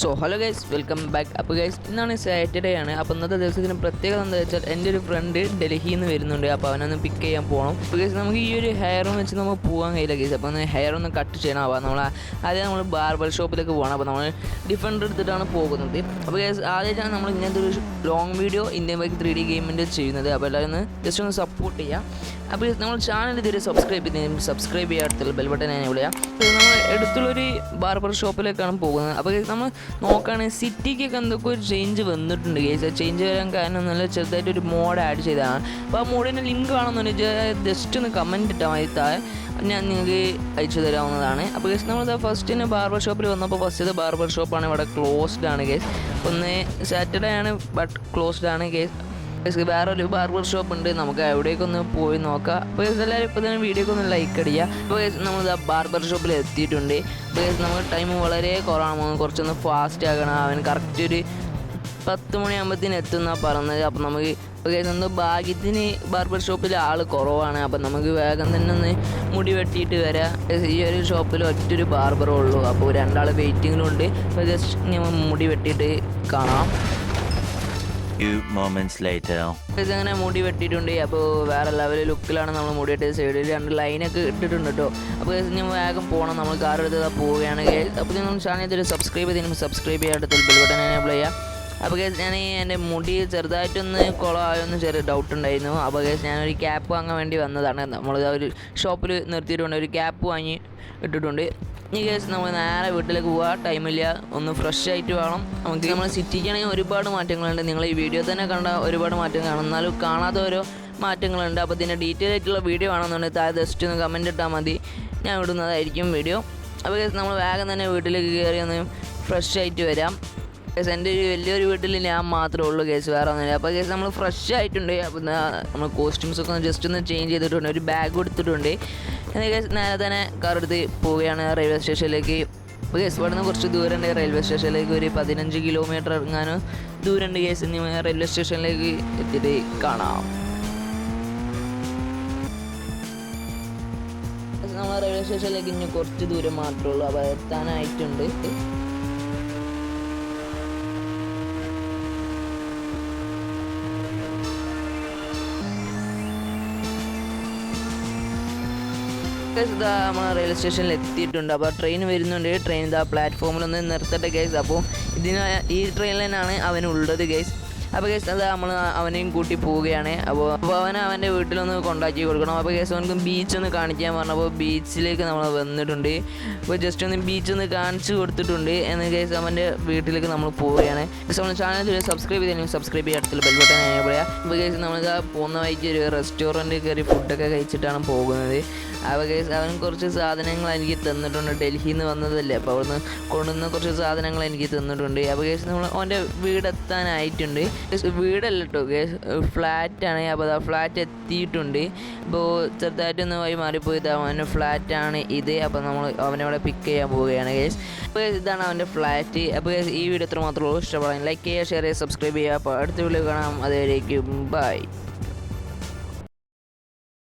So hello guys welcome back അപ്പോൾ guys ഇന്നാണ് Saturday ആണ്. അപ്പോൾ ഇന്നത്തെ ദിവസത്തിന് പ്രത്യേകത എന്താ വെച്ചാൽ എന്റെ ഒരു ഫ്രണ്ട് ഡൽഹിയിൽ നിന്ന് വരുന്നുണ്ട്. അപ്പോൾ അവനൊന്ന് പിക്ക് ചെയ്യാൻ പോകണം അപ്പോൾ ഗൈസ് നമുക്ക് ഈ ഒരു ഹെയർ ഹെയറും വെച്ച് നമുക്ക് പോകാൻ കഴിയില്ല ഗൈസ് അപ്പോൾ ഒന്ന് ഹെയർ ഒന്ന് കട്ട് ചെയ്യണം. അപ്പോൾ നമ്മൾ ആദ്യം നമ്മൾ ബാർബർ ഷോപ്പിലേക്ക് പോകണം. അപ്പോൾ നമ്മൾ ഡിഫൻഡർ എടുത്തിട്ടാണ് പോകുന്നത്. അപ്പോൾ ഗൈസ് ആദ്യമായിട്ടാണ് നമ്മൾ ഇങ്ങനത്തെ ഒരു long video Indian bike three D ഗെയിമിന്റെ ചെയ്യുന്നത്. അപ്പോൾ എല്ലാവരും ഒന്ന് ജസ്റ്റ് ഒന്ന് സപ്പോർട്ട് ചെയ്യുക അപ്പോൾ നമ്മൾ ചാനൽ ഇതുവരെ സബ്സ്ക്രൈബ് ചെയ്ത് സബ്സ്ക്രൈബ് ചെയ്യുക അടുത്തുള്ള ബെൽ ബട്ടൺ ഞാൻ വിളിക്കാം നമ്മൾ അടുത്തുള്ളൊരു ബാർബർ ഷോപ്പിലേക്കാണ് പോകുന്നത്. അപ്പോൾ നമ്മൾ നോക്കുകയാണെങ്കിൽ സിറ്റിക്കൊക്കെ എന്തൊക്കെ ഒരു ചേഞ്ച് വന്നിട്ടുണ്ട് കേസ് ചേഞ്ച് വരാൻ കാരണം നല്ല ചെറുതായിട്ട് ഒരു മോഡ് ആഡ് ചെയ്തതാണ്. അപ്പോൾ ആ മോഡിന്റെ ലിങ്ക് വേണമെന്നുണ്ടെങ്കിൽ ജസ്റ്റ് ഒന്ന് കമന്റ് ഇട്ടാൽ മതി ഞാൻ നിങ്ങൾക്ക് അയച്ചു തരാവുന്നതാണ്. അപ്പോൾ കേസ് നമ്മൾ ഫസ്റ്റ് തന്നെ ബാർബർ ഷോപ്പിൽ വന്നപ്പോൾ ഫസ്റ്റത്തെ ബാർബർ ഷോപ്പാണ് ഇവിടെ ക്ലോസ്ഡ് ആണ് കേസ് ഒന്ന് സാറ്റർഡേ ആണ് ബട്ട് ക്ലോസ്ഡ് ആണ് കേസ് ബേസിക്കലി വേറെ ഒരു ബാർബർ ഷോപ്പ് ഉണ്ട്. നമുക്ക് എവിടേക്കൊന്ന് പോയി നോക്കാം. അപ്പോൾ എല്ലാവരും ഇപ്പോൾ തന്നെ വീഡിയോക്ക് ഒന്ന് ലൈക്ക് അടിക്കുക അപ്പോൾ നമ്മൾ ആ ബാർബർ ഷോപ്പിൽ എത്തിയിട്ടുണ്ട്. അപ്പോൾ നമുക്ക് ടൈം വളരെ കുറവാണ്. കുറച്ചൊന്ന് ഫാസ്റ്റ് ആക്കണം. അവൻ കറക്റ്റ് ഒരു പത്ത് മണിയാകുമ്പോഴത്തേന് എത്തുന്ന പറഞ്ഞത്. അപ്പോൾ നമുക്ക് എന്തോ ഭാഗ്യത്തിന് ബാർബർ ഷോപ്പിൽ ആൾ കുറവാണ്. അപ്പോൾ നമുക്ക് വേഗം തന്നെ ഒന്ന് മുടി വെട്ടിയിട്ട് വരാം. ഈ ഒരു ഷോപ്പിൽ ഒറ്റൊരു ബാർബറേ ഉള്ളൂ. അപ്പോൾ രണ്ടാൾ വെയിറ്റിങ്ങിലുണ്ട് അപ്പോൾ ജസ്റ്റ് മുടി വെട്ടിയിട്ട് കാണാം. Moments later. ഇത് അങ്ങനെ മുടി വെട്ടിയിട്ടുണ്ട്. അപ്പോൾ വേറെ ലെവൽ ലുക്കിലാണ് നമ്മൾ മുടി വെട്ടിയത്. സൈഡിൽ രണ്ട് ലൈനൊക്കെ ഇട്ടിട്ടുണ്ട് കേട്ടോ അപ്പോൾ ഞാൻ വേഗം പോകണം നമ്മൾ കാർ എടുത്ത് പോവുകയാണ്. അപ്പോൾ നിങ്ങൾ ചാനൽ ഇതിൽ സബ്സ്ക്രൈബ് ചെയ്ത് സബ്സ്ക്രൈബ് ചെയ്യാൻ അടുത്ത് ബെൽ ബട്ടൺ എനേബിൾ ചെയ്യുക അപ്പോൾ കേസ് ഞാൻ എന്റെ മുടി ചെറുതായിട്ടൊന്ന് കുളമായൊന്ന് ചെറിയ ഡൗട്ട് ഉണ്ടായിരുന്നു. അപ്പോൾ കേസ് ഞാനൊരു ക്യാപ്പ് വാങ്ങാൻ വേണ്ടി വന്നതാണ്. നമ്മൾ ഒരു ഷോപ്പിൽ നിർത്തിയിട്ടുണ്ട്. ഒരു ക്യാപ്പ് വാങ്ങി ഇട്ടിട്ടുണ്ട്. ഈ കേസ് നമ്മൾ നേരെ വീട്ടിലേക്ക് പോകാം ടൈമില്ല ഒന്ന് ഫ്രഷ് ആയിട്ട് വേണം. നമുക്ക് നമ്മൾ സിറ്റിക്കാണെങ്കിൽ ഒരുപാട് മാറ്റങ്ങളുണ്ട്. നിങ്ങൾ ഈ വീഡിയോ തന്നെ കണ്ട ഒരുപാട് മാറ്റങ്ങൾ കാണും. എന്നാലും കാണാത്ത ഓരോ മാറ്റങ്ങളുണ്ട്. അപ്പോൾ ഇതിന്റെ ഡീറ്റെയിൽ ആയിട്ടുള്ള വീഡിയോ ആണെന്നുണ്ടെങ്കിൽ താഴെ ജസ്റ്റ് ഒന്ന് കമന്റ് ഇട്ടാൽ മതി. ഞാൻ വിടുന്നതായിരിക്കും വീഡിയോ അപ്പോൾ കേസ് നമ്മൾ വേഗം തന്നെ വീട്ടിലേക്ക് കയറി ഒന്ന് ഫ്രഷ് ആയിട്ട് വരാം. കേസ് എന്റെ ഒരു വലിയൊരു വീട്ടിൽ ഞാൻ മാത്രമേ ഉള്ളൂ കേസ് വേറെ ഒന്നുമില്ല. അപ്പോൾ കേസ് നമ്മൾ ഫ്രഷ് ആയിട്ടുണ്ട്. അപ്പോൾ നമ്മൾ കോസ്റ്റ്യൂംസ് ഒക്കെ ജസ്റ്റ് ഒന്ന് ചേഞ്ച് ചെയ്തിട്ടുണ്ട്. ഒരു ബാഗ് കേസ് നേരെ തന്നെ കാർ എടുത്ത് പോവുകയാണ് റെയിൽവേ സ്റ്റേഷനിലേക്ക് അപ്പോൾ കേസ് ഇവിടെ കുറച്ച് കുറച്ച് ദൂരമുണ്ട്. റെയിൽവേ സ്റ്റേഷനിലേക്ക് ഒരു പതിനഞ്ച് കിലോമീറ്റർ ഇറങ്ങാനും ദൂരമുണ്ട് കേസ് ഇനി റെയിൽവേ സ്റ്റേഷനിലേക്ക് എത്തിയിട്ട് കാണാം. നമ്മൾ റെയിൽവേ സ്റ്റേഷനിലേക്ക് ഇനി കുറച്ച് ദൂരം മാത്രമേ ഉള്ളൂ. അപ്പോൾ എത്താനായിട്ടുണ്ട് ഗൈസ് ഇതാ നമ്മൾ റെയിൽവേ സ്റ്റേഷനിൽ എത്തിയിട്ടുണ്ട്. അപ്പോൾ ട്രെയിൻ വരുന്നുണ്ട്. ട്രെയിൻ ഇതാ പ്ലാറ്റ്ഫോമിൽ ഒന്ന് നിർത്തട്ടെ ഗൈസ് അപ്പോൾ ഇതിന് ഈ ട്രെയിനിൽ തന്നെയാണ് അവനുള്ളത് ഗൈസ് അപ്പോൾ കേസ് അത് നമ്മൾ അവനെയും കൂട്ടി പോവുകയാണ്. അപ്പോൾ അപ്പോൾ അവനെ അവന്റെ വീട്ടിലൊന്ന് കൊണ്ടാക്കി കൊടുക്കണം. അപ്പോൾ കേസ് അവനക്ക് ബീച്ച് ഒന്ന് കാണിക്കാൻ പറഞ്ഞപ്പോൾ ബീച്ചിലേക്ക് നമ്മൾ വന്നിട്ടുണ്ട്. അപ്പോൾ ജസ്റ്റ് ഒന്ന് ബീച്ച് ഒന്ന് കാണിച്ചു കൊടുത്തിട്ടുണ്ട്. എന്ന കേസ് അവന്റെ വീട്ടിലേക്ക് നമ്മൾ പോവുകയാണ്. കേസ് നമ്മൾ ചാനൽ സബ്സ്ക്രൈബ് ചെയ്തില്ലെങ്കിൽ സബ്സ്ക്രൈബ് ചെയ്യാൻ അടുത്തുള്ള ബെൽ ബട്ടൺ ചെയ്യുക അപ്പോൾ കേസ് നമ്മൾ പോകുന്ന വഴിക്ക് ഒരു റെസ്റ്റോറന്റ് കയറി ഫുഡൊക്കെ കഴിച്ചിട്ടാണ് പോകുന്നത്. അപ്പോൾ കേസ് അവൻ കുറച്ച് സാധനങ്ങൾ എനിക്ക് തന്നിട്ടുണ്ട്. ഡൽഹിയിൽ നിന്ന് വന്നതല്ലേ. അപ്പോൾ അവിടുന്ന് കൊണ്ടുവന്ന കുറച്ച് സാധനങ്ങൾ എനിക്ക് തന്നിട്ടുണ്ട്. അപ്പോൾ കേസ് നമ്മൾ അവന്റെ വീടെത്താനായിട്ടുണ്ട്. വീടല്ല കേട്ടോ ഫ്ലാറ്റ് ഫ്ലാറ്റാണ്. അപ്പോൾ ആ ഫ്ലാറ്റ് എത്തിയിട്ടുണ്ട്. അപ്പോൾ ചെറുതായിട്ടൊന്ന് വഴി മാറിപ്പോയത്. അവന്റെ ഫ്ലാറ്റാണ് ഇത്. അപ്പോൾ നമ്മൾ അവനെ അവിടെ പിക്ക് ചെയ്യാൻ പോവുകയാണ് കേസ് അപ്പോൾ ഇതാണ് അവന്റെ ഫ്ലാറ്റ്. അപ്പോൾ ഈ വീഡിയോ എത്ര മാത്രമേ ഉള്ളൂ. ഇഷ്ടപ്പെടാൻ ലൈക്ക് ചെയ്യുക ഷെയർ ചെയ്യുക സബ്സ്ക്രൈബ് ചെയ്യുക. അപ്പോൾ അടുത്ത വീഡിയോ കാണാം. അതുവരേക്കും ബൈ